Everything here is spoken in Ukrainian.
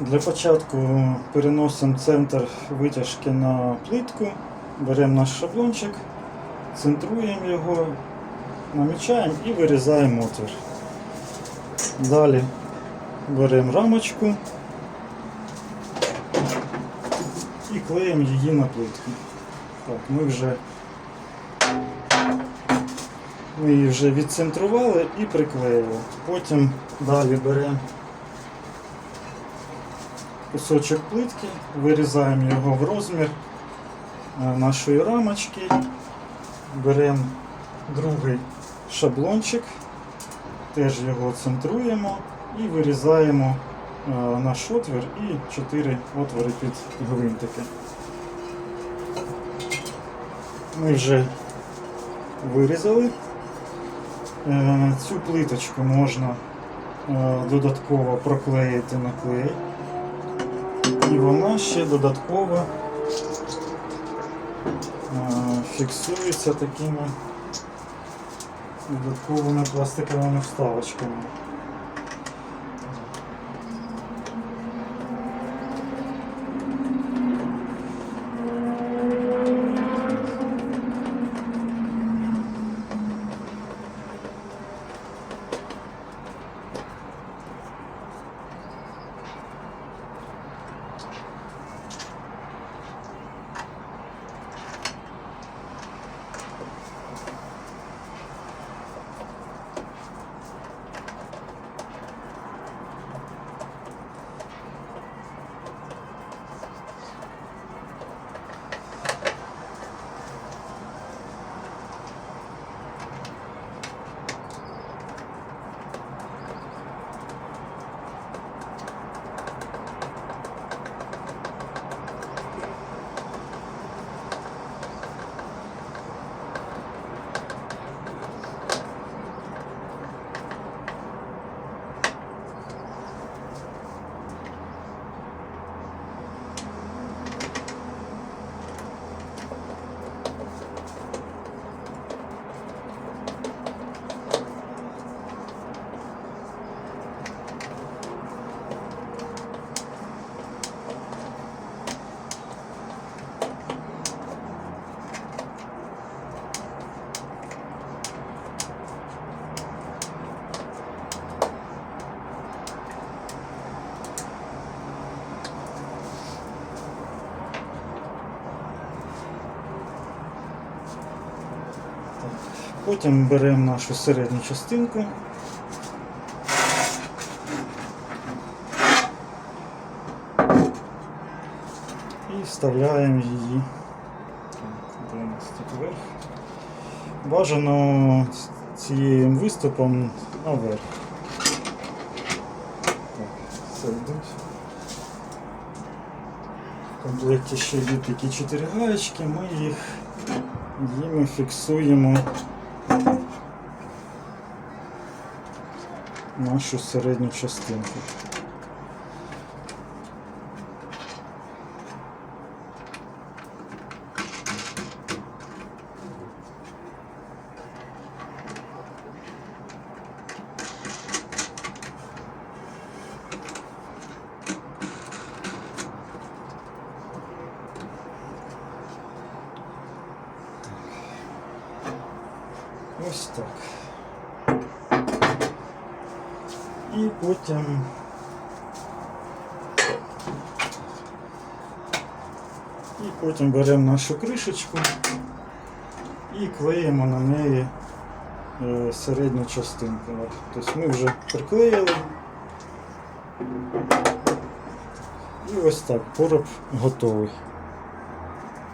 Для початку переносимо центр витяжки на плитку, беремо наш шаблончик, центруємо його, намічаємо і вирізаємо отвір. Далі беремо рамочку і клеїмо її на плитку. Так, ми вже ми її вже відцентрували і приклеїли. Потім далі беремо кусочок плитки, вирізаємо його в розмір е, нашої рамочки, беремо другий шаблончик, теж його центруємо і вирізаємо е, наш отвір і 4 отвори під гвинтики. Ми вже вирізали. Е, Цю плиточку можна додатково проклеїти на клей. І вона ще додатково е, фіксується такими додатковими пластиковими вставочками. Потім беремо нашу середню частинку. І вставляємо її. Так, де у нас тут верх? Бажано цим виступом наверх. Так, все йдуть. В комплекті ще є такі чотири гаечки, ми їх їми фіксуємо нашу середню частинку. Ось так. І потім і потім беремо нашу кришечку і клеїмо на неї е, середню частинку. Тобто ми вже приклеїли. І ось так, короб готовий.